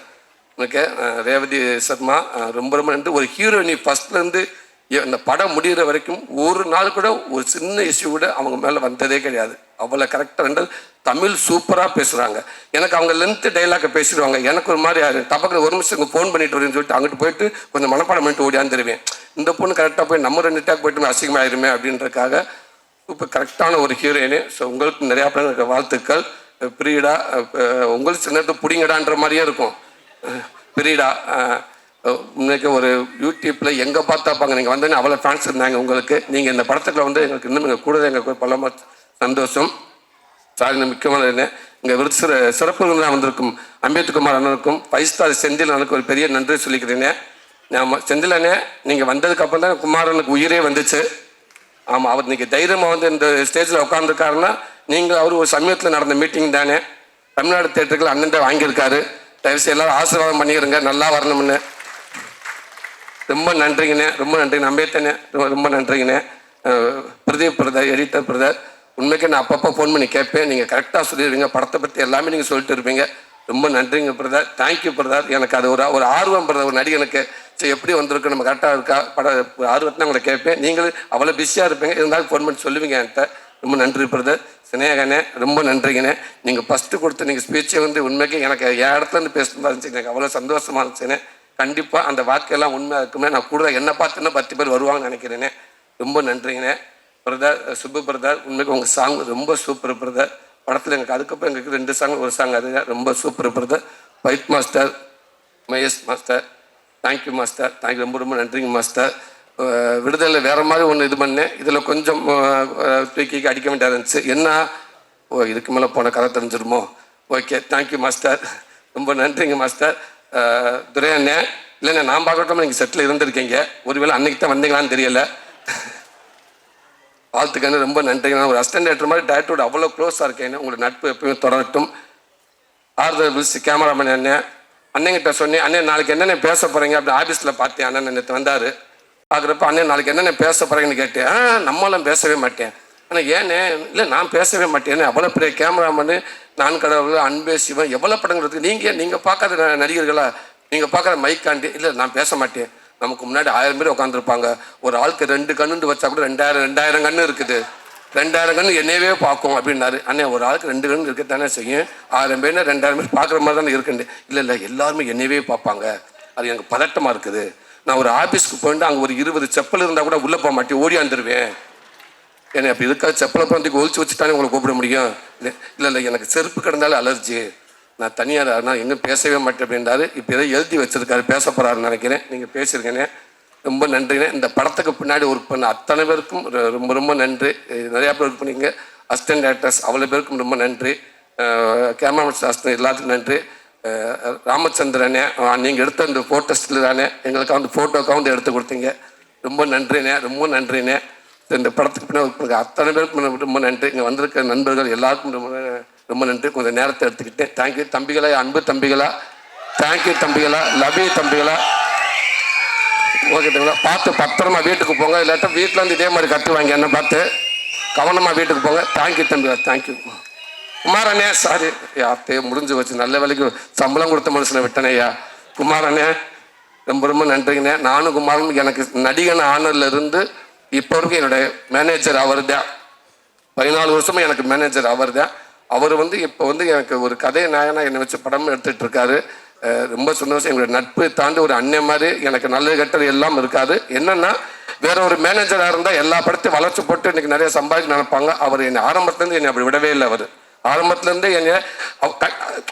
Speaker 2: எனக்கு ரேவதி சர்மா ரொம்ப ரொம்ப நன்றி. ஒரு ஹீரோயினி ஃபஸ்ட்லேருந்து இந்த படம் முடிகிற வரைக்கும் ஒரு நாள் கூட ஒரு சின்ன இஷ்யூ கூட அவங்க மேலே வந்ததே கிடையாது. அவ்வளோ கரெக்டாக ரெண்டு தமிழ் சூப்பராக பேசுகிறாங்க எனக்கு அவங்க லென்த்து டைலாக்கை பேசிடுவாங்க. எனக்கு ஒரு மாதிரி ஆயிரும். ஒரு நிமிஷம் இங்கே ஃபோன் பண்ணிட்டு வரேன்னு சொல்லிட்டு அங்கிட்டு போயிட்டு கொஞ்சம் மனப்பாடம் பண்ணிட்டு ஓடியாந்துருவேன் இந்த பொண்ணு கரெக்டாக போய் நம்ம ரெண்டு டேக் போயிட்டு அசிங்கமாயிருமே அப்படின்றக்காக இப்போ கரெக்டான ஒரு ஹீரோயினு ஸோ உங்களுக்கு நிறையா பேர் இருக்க வாழ்த்துக்கள் பிரீடா உங்களுக்கு சின்ன பிடிங்கடான்ற மாதிரியே இருக்கும். பிரீடா இன்னைக்கு ஒரு யூடியூப்பில் எங்கே பார்த்தாப்பாங்க? நீங்கள் வந்தோன்னே அவ்வளோ ஃபேன்ஸ் இருந்தாங்க உங்களுக்கு. நீங்கள் இந்த படத்துக்குள்ள வந்து எங்களுக்கு இன்னும் எங்கள் கூட எங்கள் பல சந்தோஷம். சாரி முக்கியமான என்ன இங்கே விருது சிற சிறப்பு விருந்தினராக வந்திருக்கும் அம்பேத்குமார் அண்ணனுக்கும் ஃபைவ் ஸ்டார் செந்தில் அண்ணனுக்கு ஒரு பெரிய நன்றி சொல்லிக்கிறேனே. நான் செந்தில் அண்ணே நீங்கள் வந்ததுக்கப்புறம் தான் குமாரனுக்கு உயிரே வந்துச்சு. ஆமாம் அவர் இன்றைக்கி தைரியமாக வந்து இந்த ஸ்டேஜில் உட்காந்துருக்காருன்னா நீங்கள் அவர் ஒரு சமயத்தில் நடந்த மீட்டிங் தானே. தமிழ்நாடு தேட்டருக்கு அண்ணன் தான் வாங்கியிருக்காரு. தயவுசெய்து எல்லாரும் ஆசீர்வாதம் பண்ணிக்கிறங்க நல்லா வரணும்னு. ரொம்ப நன்றிங்கண்ணே ரொம்ப நன்றிங்க நம்பேத்தனே ரொம்ப ரொம்ப நன்றிங்கண்ணே பிரதீப் பிரதர் எடிட்டர் பிரதர் உண்மைக்கு நான் அப்பப்போ ஃபோன் பண்ணி கேட்பேன். நீங்கள் கரெக்டாக சொல்லிடுவீங்க படத்தை பற்றி எல்லாமே நீங்கள் சொல்லிட்டு இருப்பீங்க. ரொம்ப நன்றிங்க பிரதர் தேங்க்யூ பிரதர் எனக்கு அது ஒரு ஒரு ஆர்வம் பிரதர் ஒரு நடிகனுக்கு சரி எப்படி வந்திருக்கு? நம்ம கரெக்டாக இருக்கா? பட ஒரு ஆர்வத்தை உங்களை கேட்பேன். நீங்களும் அவ்வளோ பிஸியாக இருப்பீங்க. இருந்தாலும் ஃபோன் பண்ணி சொல்லுவீங்க என்கிட்ட. ரொம்ப நன்றி பிரதர் சினேகனே ரொம்ப நன்றிங்கண்ணே நீங்கள் ஃபஸ்ட்டு கொடுத்த நீங்கள் ஸ்பீச்சை வந்து உண்மைக்கு எனக்கு என் இடத்துல இருந்து இருந்துச்சு. எனக்கு அவ்வளோ சந்தோஷமாக இருந்துச்சுண்ணே கண்டிப்பாக அந்த வாக்கெல்லாம் உண்மையாக இருக்குமே. நான் கூட என்ன பார்த்துன்னா பத்து பேர் வருவாங்கன்னு நினைக்கிறேனே. ரொம்ப நன்றிங்கண்ணே பிரதர் சுப்பு பிரதர் உண்மைக்கு உங்கள் சாங் ரொம்ப சூப்பர் பிரதர் படத்தில் எனக்கு அதுக்கப்புறம் எங்களுக்கு ரெண்டு சாங் ஒரு சாங் அது ரொம்ப super brother fight master Mahesh master thank you master thank you ரொம்ப ரொம்ப நன்றிங்க மாஸ்டர் அஹ், uh, விடுதலை மாதிரி ஒன்று இது பண்ணேன். இதில் கொஞ்சம் அஹ், தூக்கி அடிக்க வேண்டியதாக இருந்துச்சு. என்ன? ஓ இதுக்கு மேலே போன கதை தெரிஞ்சிருமோ? ஓகே தேங்க்யூ மாஸ்டர் ரொம்ப நன்றிங்க மாஸ்டர் துரை அண்ணே இல்லைண்ணே நான் பார்க்கட்டும் நீங்கள் செட்டில் இருந்திருக்கீங்க. ஒருவேளை அன்னைக்கு தான் வந்தீங்களான்னு தெரியல. வாழ்த்துக்கான ரொம்ப நன்றிங்க. நான் ஒரு அஸ்டன் டேரக்டர் மாதிரி டேரக்டரோட அவ்வளோ க்ளோஸாக இருக்கேன் உங்களோட நட்பு எப்பயும் தொடரட்டும். ஆறுதல் வில்ஸ் கேமராமேன் அண்ணன் அண்ணங்கிட்ட சொன்னேன் அண்ணன் நாளைக்கு என்னென்ன பேச போகிறீங்க அப்படி ஆஃபீஸில் பார்த்தேன். அண்ணன் நேற்று வந்தார். பார்க்குறப்ப அண்ணன் நாளைக்கு என்னென்ன பேச போகிறீங்கன்னு கேட்டேன். ஆ நம்மளாம் பேசவே மாட்டேன். ஆனால் ஏன்னு? இல்லை நான் பேசவே மாட்டேன். அவ்வளோ பெரிய கேமராமேனு நான் கடவுள் அன்பே சிவன் எவ்வளோ படங்கிறதுக்கு நீங்கள் நீங்கள் பார்க்காத நடிகர்களா? நீங்கள் பார்க்குற மைக்காண்டி இல்லை நான் பேச மாட்டேன். நமக்கு முன்னாடி ஆயிரம் பேர் உட்காந்துருப்பாங்க ஒரு ஆளுக்கு ரெண்டு கண்ணுண்டு வச்சா கூட ரெண்டாயிரம் ரெண்டாயிரம் கண்ணு இருக்குது. ரெண்டாயிரம் கண்ணு என்னையவே பார்க்கும் அப்படின்னாரு. அண்ணே ஒரு ஆளுக்கு ரெண்டு கண்ணு இருக்கத்தானே செய்யும். ஆயிரம் பேர் ரெண்டாயிரம் பேர் பார்க்குற மாதிரி தானே இருக்குண்டு இல்லை இல்லை எல்லாருமே என்னையவே பார்ப்பாங்க. அது எனக்கு பதட்டமாக இருக்குது. நான் ஒரு ஆஃபீஸ்க்கு போயிட்டு அங்கே ஒரு இருபது செப்பல் இருந்தால் கூட உள்ளே போக மாட்டேன் ஓடியாந்துருவேன் என்னை அப்படி இருக்கா செப்பலை பிறந்தைக்கு ஒழிச்சு வச்சுட்டானே உங்களை கூப்பிட முடியும்? இல்லை இல்லை இல்லை எனக்கு செருப்பு கிடந்தாலும் அலர்ஜி நான் தனியாக நான் இன்னும் பேசவே மாட்டேன் அப்படின்றாரு. இப்போ ஏதோ எழுதி வச்சிருக்காரு பேச போகிறாருன்னு நினைக்கிறேன். நீங்கள் பேசியிருக்கேனே ரொம்ப நன்றிங்க. இந்த படத்துக்கு பின்னாடி ஒர்க் பண்ண அத்தனை பேருக்கும் ரொம்ப ரொம்ப நன்றி. நிறையா பேர் ஒர்க் பண்ணீங்க. அசிஸ்டன்ட் டேரக்டர்ஸ் அவ்வளோ பேருக்கும் ரொம்ப நன்றி. கேமராமேன் சாஸ்திரம் எல்லாத்துக்கும் நன்றி. ராமச்சந்திரனே நீங்கள் எடுத்த அந்த ஃபோட்டோஸில் தானே. எங்களுக்கு வந்து ஃபோட்டோக்காக வந்து எடுத்து கொடுத்தீங்க. ரொம்ப நன்றிண்ணே ரொம்ப நன்றிண்ணே இந்த படத்துக்கு பின்னாடி ஒர்க் பண்ணுங்க அத்தனை பேருக்கும் ரொம்ப நன்றி. இங்கே வந்திருக்க நண்பர்கள் எல்லாருக்கும் ரொம்ப ரொம்ப நன்றி. கொஞ்சம் நேரத்தை எடுத்துக்கிட்டேன் தேங்க்யூ தம்பிகளா அன்பு தம்பிகளா தேங்க்யூ தம்பிகளா லவ்யூ தம்பிகளா. ஓகேங்களா பார்த்து பத்திரமா வீட்டுக்கு போங்க. இல்லாட்டா வீட்டில் வந்து இதே மாதிரி கட்டுவாங்க என்ன பார்த்து கவனமாக வீட்டுக்கு போங்க. தேங்க்யூ தம்பிகளா தேங்க்யூ குமாரண்ணே சாரி யார்த்தையே முடிஞ்சு வச்சு நல்ல வேலைக்கு சம்பளம் கொடுத்த மனுஷனை விட்டனையா குமாரண்ணே ரொம்ப ரொம்ப நன்றிங்கண்ணே. நானும் குமாரன் எனக்கு நடிகன் ஆனர்ல இருந்து இப்போ வரைக்கும் என்னுடைய மேனேஜர் அவர் தான் பதினாலு வருஷமா எனக்கு மேனேஜர் அவர் தான் அவர் வந்து இப்போ வந்து எனக்கு ஒரு கதை நாயனா என்னை வச்சு படம் எடுத்துட்டு இருக்காரு. ரொம்ப சந்தோஷம். எங்களுடைய நட்பு தாண்டி ஒரு அண்ணன் மாதிரி எனக்கு நல்லது கெட்டது எல்லாம் இருக்காது. என்னன்னா வேற ஒரு மேனேஜராக இருந்தால் எல்லா படத்தையும் வளர்ச்சி போட்டு இன்னைக்கு நிறைய சம்பாதிக்க நினைப்பாங்க. அவர் என்னை ஆரம்பத்துலேருந்து என்னை அப்படி விடவே இல்லை அவர். ஆரம்பத்துலேருந்து என்னை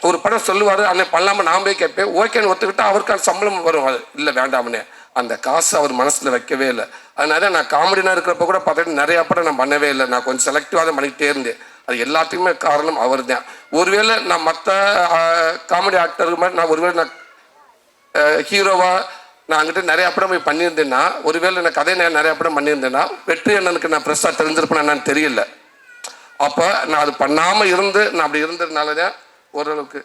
Speaker 2: ஒரு படம் சொல்லுவார் அன்னை பண்ணலாமல் நான் போய் கேட்பேன். ஓகேன்னு ஒத்துக்கிட்டா அவருக்கான சம்பளம் வரும். அது இல்லை வேண்டாம்னே. அந்த காசு அவர் மனசில் வைக்கவே இல்லை. அதனால நான் காமெடினா இருக்கிறப்ப கூட பார்த்துட்டு நிறையா படம் நான் பண்ணவே இல்லை. நான் கொஞ்சம் செலக்டிவாக தான் பண்ணிக்கிட்டே இருந்தேன். அது எல்லாத்துக்குமே காரணம் அவர் தான் ஒருவேளை நான் மற்ற காமெடி ஆக்டருக்கு மாதிரி நான் ஒருவேளை நான் ஹீரோவாக நான் அங்கிட்ட நிறைய படம் போய் பண்ணியிருந்தேன்னா ஒருவேளை நான் கதை நான் நிறைய படம் பண்ணியிருந்தேன்னா வெற்றி அண்ணனுக்கு நான் ப்ரெஸ்ஸாக தெரிஞ்சிருப்பேன் என்னன்னு தெரியல. அப்போ நான் அது பண்ணாமல் இருந்து நான் அப்படி இருந்ததுனால தான் ஓரளவுக்கு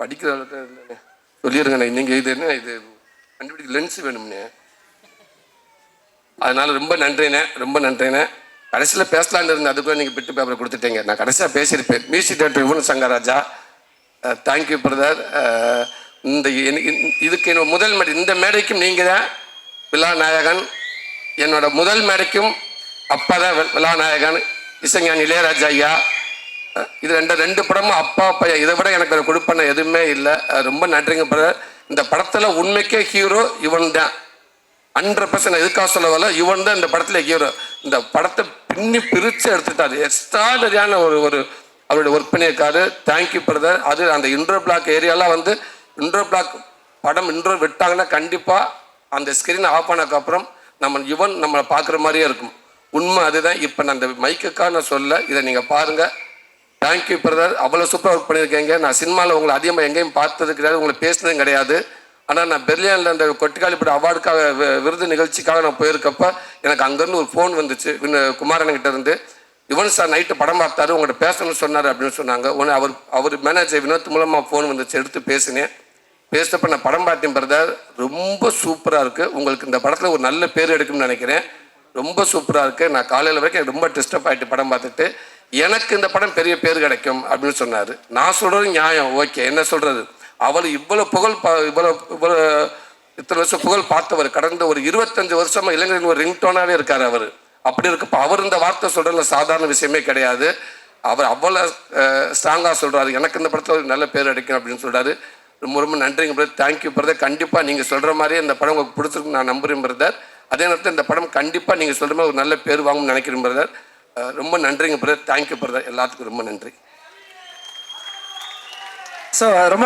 Speaker 2: படிக்கிற அளவுக்கு இல்லைண்ணே சொல்லிடுங்கண்ணே நீங்கள் இது என்ன இது கண்டுபிடிக்க லென்ஸ் வேணும்ண்ணே. அதனால் ரொம்ப நன்றிண்ணே ரொம்ப நன்றிண்ணே. கடைசியில் பேசலான்னு இருந்தேன். அதுக்குள்ள நீங்கள் பிட்டு பேப்பரை கொடுத்துட்டீங்க. நான் கடைசியாக பேசியிருப்பேன். Music director Yuvan Shankarraja. Thank you brother இந்த இதுக்கு என்னோட முதல் மேடை இந்த மேடைக்கும் நீங்கள் தான் விழாநாயகன். என்னோட முதல் மேடைக்கும் அப்பா தான் விழாநாயகன். இசைஞானி இளையராஜா ஐயா. இது ரெண்டு ரெண்டு படமும் அப்பா பையன் இதை விட எனக்கு கொடுப்பன எதுவுமே இல்லை. ரொம்ப நன்றிங்க பிரதர் இந்த படத்தில் உண்மைக்கே ஹீரோ இவன் தான். ஹண்ட்ரட் பர்சன்ட் எதுக்காக சொல்ல வரல? இவன் தான் இந்த படத்தில் ஹீரோ இந்த படத்தை பின்னி பிரித்து எடுத்துட்டாரு. எக்ஸ்ட்ராடரியான ஒரு ஒரு அவருடைய ஒர்க் பண்ணியிருக்காரு தேங்க்யூ பிரதர் அது அந்த இன்ட்ரோ பிளாக் ஏரியாலாம் வந்து இன்ட்ரோ பிளாக் படம் இன்ட்ரோ விட்டாங்கன்னா கண்டிப்பாக அந்த ஸ்க்ரீனை ஆஃப் ஆனதுக்கப்புறம் நம்ம யுவன் நம்மளை பார்க்குற மாதிரியே இருக்கும். உண்மை அதுதான். இப்போ நான் அந்த மைக்குக்காக நான் சொல்ல இதை நீங்கள் பாருங்கள் தேங்க்யூ பிரதர் அவ்வளோ சூப்பராக ஒர்க் பண்ணியிருக்கீங்க. நான் சினிமாவில் உங்களை அதிகமாக எங்கேயும் பார்த்தது கிடையாது. உங்களை பேசினதும் கிடையாது. ஆனால் நான் பெர்லியானில் அந்த கொட்டுக்காளிப்பட அவார்டுக்காக விருது நிகழ்ச்சிக்காக நான் போயிருக்கப்ப எனக்கு அங்கேருந்து ஒரு ஃபோன் வந்துச்சு. குமாரன்கிட்ட இருந்து யுவன் சார் நைட்டு படம் பார்த்தாரு உங்கள்கிட்ட பேசணும்னு சொன்னார் அப்படின்னு சொன்னாங்க. உடனே அவர் அவர் மேனேஜர் வினோத் மூலமாக ஃபோன் வந்துச்சு எடுத்து பேசினேன் பேசினப்ப நான் படம் பார்த்தேன் பிரதர் ரொம்ப சூப்பராக இருக்குது உங்களுக்கு இந்த படத்தில் ஒரு நல்ல பேர் எடுக்கும்னு நினைக்கிறேன். ரொம்ப சூப்பராக இருக்குது நான் காலையில் வரைக்கும் ரொம்ப டிஸ்டர்ப் ஆகிட்டு படம் பார்த்துட்டு எனக்கு இந்த படம் பெரிய பேர் கிடைக்கும் அப்படின்னு சொன்னார். நான் சொல்கிறது நியாயம். ஓகே. என்ன சொல்கிறது அவள் இவ்வளோ புகழ் பா இவ்வளோ இவ்வளோ இத்தனை வருஷம் புகழ் பார்த்தவர். கடந்த ஒரு இருபத்தஞ்சு வருஷமா இளைஞரின் ஒரு ரிங்டோனாவே இருக்கார் அவர். அப்படி இருக்கப்ப அவர் இந்த வார்த்தை சொல்கிறதுல சாதாரண விஷயமே கிடையாது. அவர் அவ்வளோ ஸ்ட்ராங்காக சொல்கிறாரு எனக்கு இந்த படத்தில் ஒரு நல்ல பேர் அடிக்கணும் அப்படின்னு சொல்கிறாரு ரொம்ப ரொம்ப நன்றிங்க பிரதர் தேங்க்யூ பிரதர் கண்டிப்பாக நீங்கள் சொல்கிற மாதிரியே இந்த படம் உங்களுக்கு பிடிச்சிருக்கு நான் நம்புறேன் பிரதர் அதே நேரத்தில் இந்த படம் கண்டிப்பாக நீங்கள் சொல்கிற மாதிரி ஒரு நல்ல பேர் வாங்கும்னு நினைக்கிறேன் பிரதர் ரொம்ப நன்றிங்க பிரதர் தேங்க்யூ பிரதர் எல்லாத்துக்கும் ரொம்ப நன்றி.
Speaker 1: ஸோ ரொம்ப